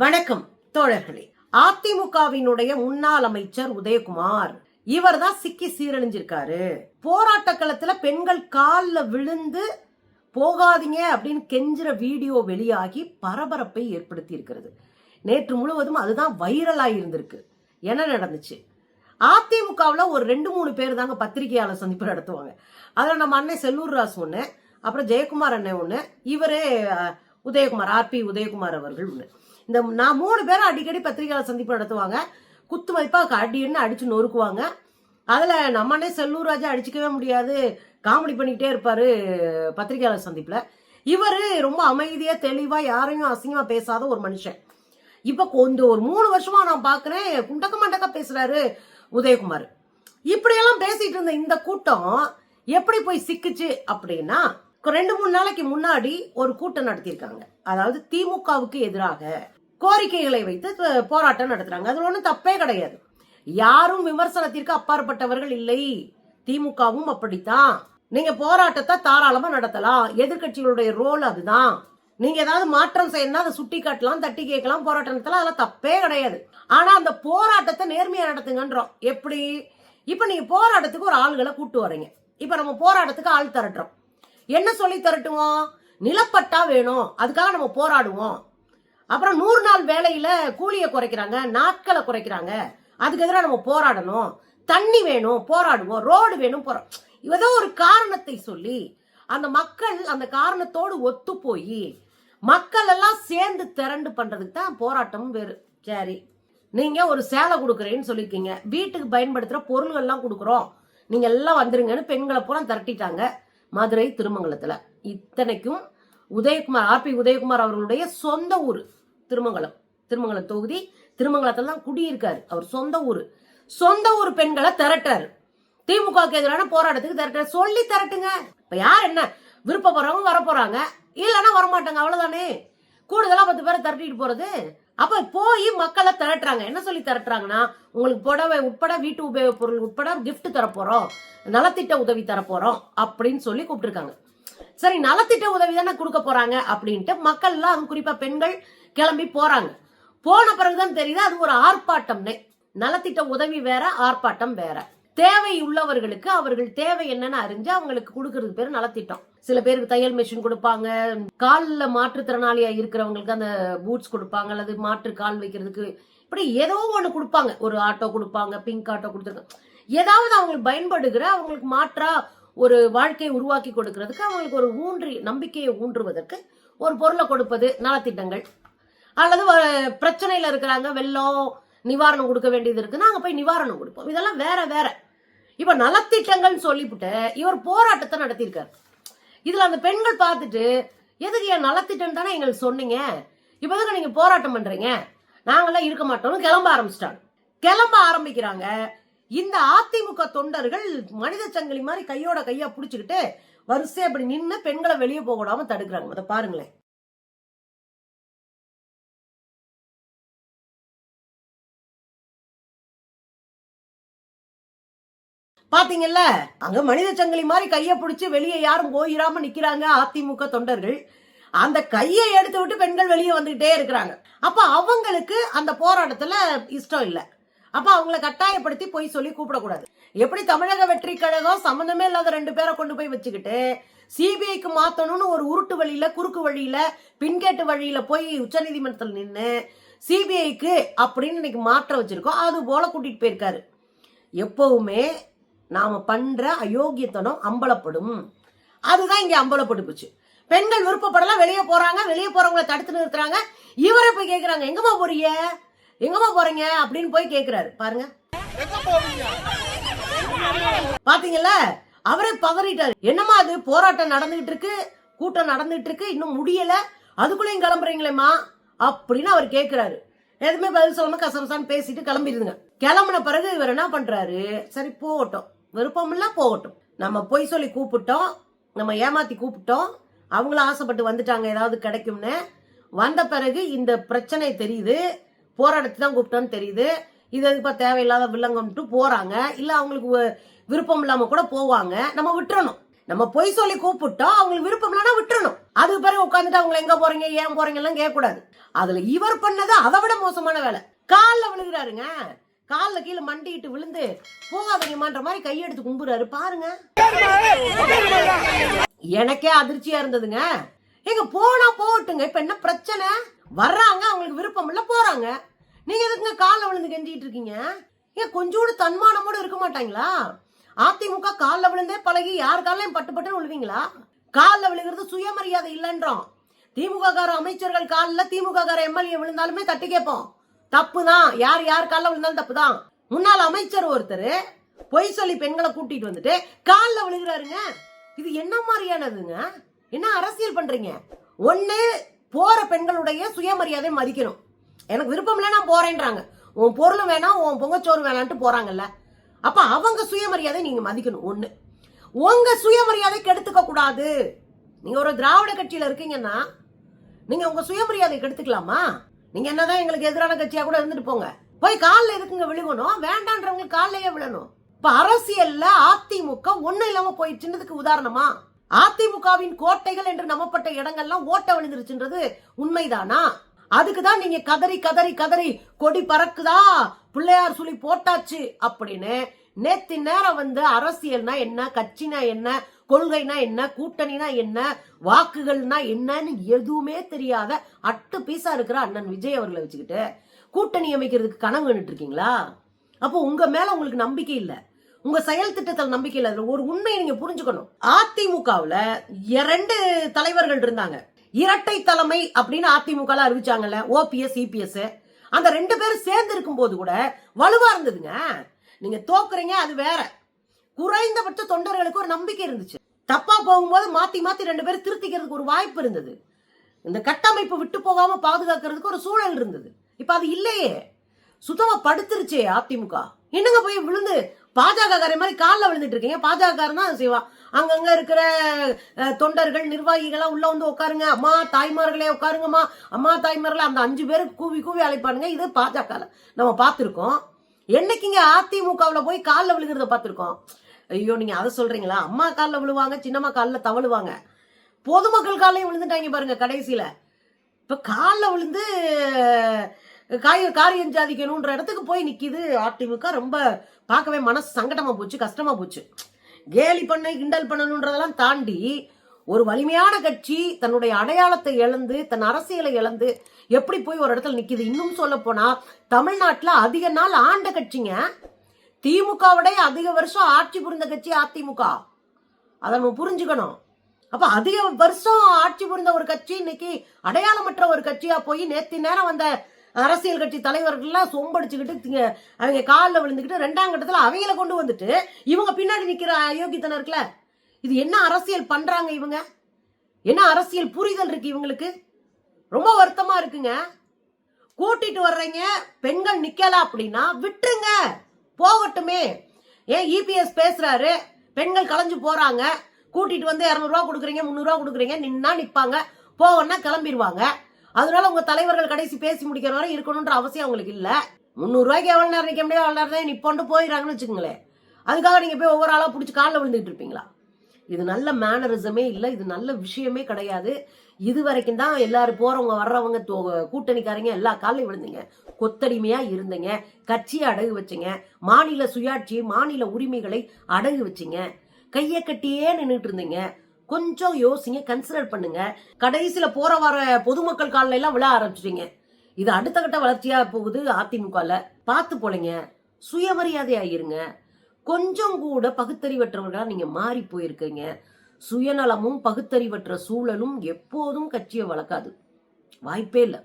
வணக்கம் தோழர்களே. அதிமுகவினுடைய முன்னாள் அமைச்சர் உதயகுமார் இவர் தான் சிக்கி சீரழிஞ்சிருக்காரு. போராட்ட களத்துல பெண்கள் காலில் விழுந்து போகாதீங்க அப்படின்னு கெஞ்சுற வீடியோ வெளியாகி பரபரப்பை ஏற்படுத்தி இருக்கிறது நேற்று முழுவதும் அதுதான் வைரலாக இருந்திருக்கு. என்ன நடந்துச்சு? அதிமுகவில் ஒரு ரெண்டு மூணு பேர் தாங்க பத்திரிகையாளர் சந்திப்பு நடத்துவாங்க. அதில் நம்ம அண்ணன் செல்லூர் ராசு ஒன்று அப்புறம் ஜெயக்குமார் அண்ணன் ஒன்று இவரே உதயகுமார் ஆர்பி உதயகுமார் அவர்கள் ஒன்று இந்த நான் மூணு பேரும் அடிக்கடி பத்திரிகையாளர் சந்திப்பு நடத்துவாங்க. குத்து மதிப்பாக அடின்னு அடிச்சு நொறுக்குவாங்க. அதில் நம்மனே செல்லூர் ராஜா அடிச்சிக்கவே முடியாது. காமெடி பண்ணிக்கிட்டே இருப்பார் பத்திரிகையாளர் சந்திப்பில். இவர் ரொம்ப அமைதியாக தெளிவாக யாரையும் அசிங்கமாக பேசாத ஒரு மனுஷன். இப்போ கொஞ்சம் ஒரு மூணு வருஷமாக நான் பார்க்குறேன் குண்டக்க மண்டக்க பேசுகிறாரு உதயகுமார். இப்படியெல்லாம் பேசிகிட்டு இருந்த இந்த கூட்டம் எப்படி போய் சிக்குச்சு அப்படின்னா ரெண்டு மூணு நாளைக்கு முன்னாடி ஒரு கூட்டம் நடத்தியிருக்காங்க. அதாவது திமுகவுக்கு எதிராக கோரிக்கைகளை வைத்து போராட்டம் நடத்துறாங்க. அதுல ஒன்றும் தப்பே கிடையாது. யாரும் விமர்சனத்திற்கு அப்பாற்பட்டவர்கள் இல்லை. திமுகவும் அப்படித்தான். நீங்க போராட்டத்தை தாராளமா நடத்தலாம். எதிர்க்கட்சிகளுடைய ரோல் அதுதான். நீங்க ஏதாவது மாற்றம் செய்யணும்னா அதை சுட்டி காட்டலாம் தட்டி கேட்கலாம் போராட்டம் நடத்தலாம். அதெல்லாம் தப்பே கிடையாது. ஆனா அந்த போராட்டத்தை நேர்மையா நடத்துங்கன்றோம். எப்படி? இப்ப நீங்க போராட்டத்துக்கு ஒரு ஆளுகளை கூட்டு வரீங்க. இப்ப நம்ம போராட்டத்துக்கு ஆள் திரட்டுறோம். என்ன சொல்லி திரட்டுவோம்? நிலப்பட்டா வேணும். அதுக்காக நம்ம போராடுவோம். அப்புறம் நூறு நாள் வேலையில கூலியை குறைக்கிறாங்க நாட்களை குறைக்கிறாங்க. அதுக்கு எதிராக நம்ம போராடணும். தண்ணி வேணும் போராடுவோம். ரோடு வேணும் போறோம். ஏதோ ஒரு காரணத்தை சொல்லி அந்த மக்கள் அந்த காரணத்தோடு ஒத்து போய் மக்கள் எல்லாம் சேர்ந்து திரண்டு பண்றதுக்கு தான் போராட்டமும் வேறு. சரி நீங்க ஒரு சேலை கொடுக்குறேன்னு சொல்லியிருக்கீங்க. வீட்டுக்கு பயன்படுத்துற பொருள்கள்லாம் கொடுக்குறோம். நீங்க எல்லாம் வந்துருங்கன்னு பெண்களை பூரா திரட்டிட்டாங்க மதுரை திருமங்கலத்துல. இத்தனைக்கும் உதயகுமார் ஆர்பி உதயகுமார் அவர்களுடைய சொந்த ஊர். திருமங்கலம் திருமங்கலம் தொகுதி திருமங்கலத்துல தான் குடியிருக்காரு. அவர் சொந்த ஊர். சொந்த ஊர் பெண்களை திரட்டாரு. திமுகவுக்கு எதிரான போராட்டத்துக்கு திரட்டாரு. சொல்லி திரட்டுங்க. இப்ப யார் என்ன விருப்பப்படுறவங்க வர போறாங்க இல்லைன்னா வரமாட்டாங்க. அவ்வளவுதானே. கூடுதலா பத்து பேரை திரட்டிட்டு போறது. அப்ப போய் மக்களை திரட்டுறாங்க. என்ன சொல்லி திரட்டுறாங்கன்னா உங்களுக்கு புடவை உட்பட வீட்டு உபயோக பொருள் உட்பட கிஃப்ட் தரப்போறோம். நலத்திட்ட உதவி தரப்போறோம். அப்படின்னு சொல்லி கூப்பிட்டுருக்காங்க. சரி நலத்திட்ட உதவி தானே கொடுக்க போறாங்க அப்படின்ட்டு மக்கள்லாம் அது குறிப்பா பெண்கள் கிளம்பி போறாங்க. போன பிறகுதான் தெரியுது அது ஒரு ஆர்ப்பாட்டம்னு. நலத்திட்ட உதவி வேற ஆர்ப்பாட்டம் வேற. தேவை உள்ளவர்களுக்கு அவர்கள் தேவை என்னன்னு அறிஞ்சு அவங்களுக்கு கொடுக்கறது பேர் நலத்திட்டம். சில பேருக்கு தையல் மிஷின் கொடுப்பாங்க காலில் மாற்றுத்திறனாளியா இருக்கிறவங்களுக்கு அந்த பூட்ஸ் கொடுப்பாங்க அல்லது மாற்று கால் வைக்கிறதுக்கு இப்படி ஏதோ ஒன்று கொடுப்பாங்க. ஒரு ஆட்டோ கொடுப்பாங்க பிங்க் ஆட்டோ கொடுத்துருக்காங்க ஏதாவது அவங்களுக்கு பயன்படுகிற அவங்களுக்கு மாற்றா ஒரு வாழ்க்கையை உருவாக்கி கொடுக்கறதுக்கு அவங்களுக்கு ஒரு ஊன்றி நம்பிக்கையை ஊன்றுவதற்கு ஒரு பொருளை கொடுப்பது நலத்திட்டங்கள். அல்லது பிரச்சனையில் இருக்கிறாங்க வெள்ளம் நிவாரணம் கொடுக்க வேண்டியது இருக்குது நாங்கள் போய் நிவாரணம் கொடுப்போம். இதெல்லாம் வேற வேற. இப்ப நலத்திட்டங்கள்னு சொல்லிவிட்டு இவர் போராட்டத்தை நடத்தியிருக்காரு. இதுல அந்த பெண்கள் பார்த்துட்டு எதுக்கு என் நலத்திட்டம் தானே எங்களுக்கு சொன்னீங்க? இப்போ எதுக்கு நீங்க போராட்டம் பண்றீங்க? நாங்களாம் இருக்க மாட்டோம்னு கிளம்ப ஆரம்பிச்சிட்டாங்க. கிளம்ப ஆரம்பிக்கிறாங்க. இந்த அதிமுக தொண்டர்கள் மனித சங்கிலி மாதிரி கையோட கையா புடிச்சுக்கிட்டு வரிசை அப்படி நின்று பெண்களை வெளியே போக விடாம தடுக்கிறாங்க. அதை பாருங்களேன். பாத்தீங்கல்ல? அங்க மனித சங்கிலி மாதிரி கைய பிடிச்சி வெளியே யாரும் போயிடாம நிக்கிறாங்க அதிமுக தொண்டர்கள். அந்த கையை எடுத்து விட்டு பெண்கள் வெளியே வந்துகிட்டே இருக்கிறாங்க. அப்ப அவங்களுக்கு அந்த போராட்டத்துல இஷ்டம் இல்ல. அப்ப அவங்கள கட்டாயப்படுத்தி போய் சொல்லி கூப்பிடக்கூடாது. எப்படி தமிழக வெற்றி கழகம் சம்மந்தமே இல்லாத ரெண்டு பேரை கொண்டு போய் வச்சுக்கிட்டு சிபிஐக்கு மாத்தணும்னு ஒரு உருட்டு வழியில குறுக்கு வழியில பின்கேட்டு வழியில போய் உச்சநீதிமன்றத்தில் நின்று சிபிஐக்கு அப்படின்னு இன்னைக்கு மாற்ற வச்சிருக்கோம். அது போல கூட்டிட்டு போயிருக்காரு. எப்பவுமே நாம பண்ற அயோக்கியத்தனம் அம்பலப்படும். அதுதான் இங்க அம்பலப்பட்டு போச்சு. பெண்கள் விருப்பப்படலாம் வெளியே போறாங்க வெளியே போறவங்கள தடுத்து நிறுத்துறாங்க. இவரை போய் கேக்குறாங்க எங்கம்மா போறீங்க? எங்கம்மா போறீங்க? அப்படின்னு போய் கேக்குறாரு. பாருங்க. பாத்தீங்களா அவரே பதறிட்டாரு. என்னம்மா அது? போராட்டம் நடந்துகிட்டு இருக்கு கூட்டம் நடந்துட்டு இருக்கு இன்னும் முடியல. அதுக்குள்ளேயும் கிளம்புறீங்களேம்மா அப்படின்னு அவர் கேக்குறாரு. எதுவுமே பதில் சொல்லாம கசமசான்னு பேசிட்டு கிளம்பிடுதுங்க. கிளம்புன பிறகு இவர் என்ன பண்றாரு? சரி போகட்டும். விருப்பம் போகட்டும். நம்ம பொய் சொல்லி கூப்பிட்டோம் நம்ம ஏமாத்தி கூப்பிட்டோம் அவங்களும் ஆசைப்பட்டு வந்துட்டாங்க ஏதாவது கிடைக்கும்னு. வந்த பிறகு இந்த பிரச்சனை தெரியுது போராடத்து தான் கூப்பிட்டோன்னு தெரியுது. இது எதுப்பா தேவையில்லாத வில்லங்கம்ட்டு போறாங்க. இல்ல அவங்களுக்கு வ- விருப்பம் இல்லாம கூட போவாங்க. நம்ம விட்டுறணும். நம்ம பொய் சொல்லி கூப்பிட்டோம் அவங்களுக்கு விருப்பம் இல்லைன்னா விட்டுறணும். அதுக்கு பிறகு உட்காந்துட்டு அவங்களை எங்க போறீங்க ஏன் போறீங்க எல்லாம் கேட்கக்கூடாது. அதுல இவர் பண்ணது அதை விட மோசமான வேலை. காலில் விழுகிறாருங்க. காலில் கீழே மண்டிட்டு விழுந்து போகாதீங்கமான்ற மாதிரி கையெடுத்து கும்புறாரு. பாருங்க. எனக்கே அதிர்ச்சியா இருந்ததுங்க. எங்க போனா போகட்டுங்க. இப்ப என்ன பிரச்சனை? வர்றாங்க அவங்களுக்கு விருப்பம் இல்ல போறாங்க. நீங்க எதுக்குங்க காலில் விழுந்து கெஞ்சிட்டு இருக்கீங்க? ஏன் கொஞ்சோடு தன்மானமோட இருக்க மாட்டாங்களா? அதிமுக காலில் விழுந்தே பழகி யார் காலையும் பட்டு பட்டுன்னு விழுவீங்களா? காலில் விழுகிறது சுயமரியாதை இல்லைன்றோம். திமுக கார அமைச்சர்கள் காலில் திமுக கார எம்எல்ஏ விழுந்தாலுமே தட்டி கேட்போம். தப்பு தான் யார் யார் காலில் விழுந்தாலும் தப்பு தான் முன்னாள் அமைச்சர் ஒருத்தர் பொய் சொல்லி பெண்களை கூட்டிட்டு வந்துட்டு காலில் விழுகிறாருங்க. இது என்ன மாதிரியானதுங்க? என்ன அரசியல் பண்றீங்க? ஒன்று போற பெண்களுடைய சுயமரியாதை மதிக்கணும். எனக்கு விருப்பம் இல்லை நான் போறேன்றாங்க. உன் பொருளும் வேணாம் உன் பொங்கச்சோறு வேணான்ட்டு போறாங்கல்ல. அப்ப அவங்க சுயமரியாதை நீங்க மதிக்கணும் ஒண்ணு. உங்க சுயமரியாதை கெடுத்துக்க கூடாது. நீங்க ஒரு திராவிட கட்சியில இருக்கீங்கன்னா நீங்க உங்க சுயமரியாதை கெடுத்துக்கலாமா? நீங்க என்னதான் எங்களுக்கு எதிரான கட்சியா கூட இருந்துட்டு போங்க. போய் காலில் எதுக்குங்க விழுகணும்? வேண்டான்றவங்க காலையே விழணும். இப்ப அரசியல்ல அதிமுக ஒண்ணு இல்லாம போயிடுச்சுன்றதுக்கு உதாரணமா? அதிமுகவின் கோட்டைகள் என்று நம்பப்பட்ட இடங்கள்லாம் ஓட்ட விழுந்துருச்சுன்றது உண்மைதானா? அதுக்கு தான் நீங்க கதறி கதறி கதறி கொடி பறக்குதா? பிள்ளையார் சொல்லி போட்டாச்சு அப்படின்னு நேத்து நேரம் வந்து அரசியல்னா என்ன கட்சினா என்ன கொள்கைனா என்ன கூட்டணினா என்ன வாக்குகள்னா என்னன்னு எதுவுமே தெரியாத அட்டு பீஸா இருக்கிற அண்ணன் விஜய் அவர்களை வச்சுக்கிட்டு கூட்டணி அமைக்கிறதுக்கு கனவு கண்டுட்டு இருக்கீங்களா? அப்போ உங்க மேல உங்களுக்கு நம்பிக்கை இல்லை. உங்க செயல் திட்டத்தில் நம்பிக்கை இல்லை. ஒரு உண்மையை நீங்க புரிஞ்சுக்கணும். அதிமுகவுல இரண்டு தலைவர்கள் இருந்தாங்க. இரட்டை தலைமை அப்படின்னு அதிமுக அறிவிச்சாங்கல்ல ஓபிஎஸ் இபிஎஸ் அந்த ரெண்டு பேரும் சேர்ந்து இருக்கும் போது கூட வலுவா இருந்ததுங்க. நீங்க தோக்குறீங்க அது வேற. குறைந்தபட்ச தொண்டர்களுக்கு ஒரு நம்பிக்கை இருந்துச்சு. தப்பா போகும்போது மாத்தி மாத்தி ரெண்டு பேரும் திருத்திக்கிறதுக்கு ஒரு வாய்ப்பு இருந்தது. இந்த கட்டமைப்பு விட்டு போகாம பாதுகாக்கிறதுக்கு ஒரு சூழல் இருந்தது. இப்ப அது இல்லையே. சுத்தமா படுத்துருச்சே அதிமுக. என்னங்க போய் விழுந்து பாஜக காரை மாதிரி காலில் விழுந்துட்டு இருக்கீங்க? பாஜக காரன் தான் செய்வான் அங்கங்க இருக்கிற தொண்டர்கள் நிர்வாகிகள்லாம் உள்ள வந்து உட்காருங்க. அம்மா தாய்மார்களே உட்காருங்கம்மா. அம்மா தாய்மார்களே அந்த அஞ்சு பேருக்கு கூவி கூவி அழைப்பானுங்க. இது பாஜக நம்ம பார்த்துருக்கோம். என்னைக்குங்க அதிமுகவில் போய் காலில் விழுகிறத பார்த்துருக்கோம்? ஐயோ நீங்க அதை சொல்றீங்களா? அம்மா காலில் விழுவாங்க சின்னம்மா காலில் தவழுவாங்க. பொதுமக்கள் காலையும் விழுந்துட்டாங்க பாருங்க கடைசியில. இப்ப காலில் விழுந்து காய காரியம் சாதிக்கணுன்ற இடத்துக்கு போய் நிக்குது அதிமுக. ரொம்ப பார்க்கவே மனசு சங்கடமா போச்சு கஷ்டமா போச்சு. கேலி பண்ண கிண்டல் பண்ணணுன்றதெல்லாம் தாண்டி ஒரு வலிமையான கட்சி தன்னுடைய அடையாளத்தை இழந்து தன் அரசியலை இழந்து எப்படி போய் ஒரு இடத்துல நிக்குது? இன்னும் சொல்ல போனா தமிழ்நாட்டுல அதிக நாள் ஆண்ட கட்சிங்க. திமுகவுடைய அதிக வருஷம் ஆட்சி புரிந்த கட்சி அதிமுக. அதை நம்ம புரிஞ்சுக்கணும். அப்ப அதிக வருஷம் ஆட்சி புரிந்த ஒரு கட்சி இன்னைக்கு அடையாளமற்ற ஒரு கட்சியா போய் நேத்து நேரம் வந்த அரசியல் கட்சி தலைவர்கள்லாம் சொம்படிச்சுக்கிட்டு திங்க- அவங்க காலில் விழுந்துக்கிட்டு ரெண்டாம் கட்டத்தில் அவங்கள கொண்டு வந்துட்டு இவங்க பின்னாடி நிற்கிற அயோக்கியத்தனம் இருக்குல்ல? இது என்ன அரசியல் பண்றாங்க இவங்க? என்ன அரசியல் புரிதல் இருக்கு இவங்களுக்கு? ரொம்ப வருத்தமா இருக்குங்க. கூட்டிட்டு வர்றீங்க பெண்கள் நிக்கல அப்படின்னா விட்டுருங்க. போகட்டுமே. ஏன் இபிஎஸ் பேசுறாரு? பெண்கள் கலைஞ்சு போறாங்க. கூட்டிட்டு வந்து இரநூறுவா கொடுக்குறீங்க முந்நூறுவா கொடுக்குறீங்க நின்னா நிற்பாங்க போவன்னா கிளம்பிடுவாங்க அதனால உங்க தலைவர்கள் கடைசி பேசி முடிக்கிற வரை இருக்கணும்ன்ற அவசியம் அவங்களுக்கு இல்லை. முந்நூறுவாய்க்கு எவ்வளோ நேரம் நிற்க முடியாது அவ்வளவு நேரம் தான் நிப்போண்டு போயிடுறாங்கன்னு வச்சுக்கோங்களேன். அதுக்காக நீங்கள் போய் ஒவ்வொரு ஆளாக பிடிச்சி காலில் விழுந்துட்டு இருப்பீங்களா? இது நல்ல மேனரிசமே இல்லை இது நல்ல விஷயமே கிடையாது. இது வரைக்கும் தான் எல்லாரும் போறவங்க வர்றவங்க கூட்டணிக்காரங்க எல்லா காலையும் விழுந்தீங்க. கொத்தடிமையா இருந்தீங்க. கட்சியை அடகு வச்சிங்க. மாநில சுயாட்சி மாநில உரிமைகளை அடகு வச்சிங்க. கையை கட்டியே நின்றுட்டு இருந்தீங்க. கொஞ்சம் யோசிங்க கன்சிடர் பண்ணுங்க. கடைசியில போற வர பொதுமக்கள் காலில எல்லாம் விழ ஆரம்பிச்சிட்டீங்க. இது அடுத்த கட்ட வளர்ச்சியா போகுது அதிமுகல. பார்த்து போலீங்க. சுயமரியாதையா இருங்க. கொஞ்சம் கூட பகுத்தறிவற்றவர்களாக நீங்கள் மாறி போயிருக்கீங்க. சுயநலமும் பகுத்தறிவற்ற சூழலும் எப்போதும் கட்சியை வளர்க்காது. வாய்ப்பே இல்லை.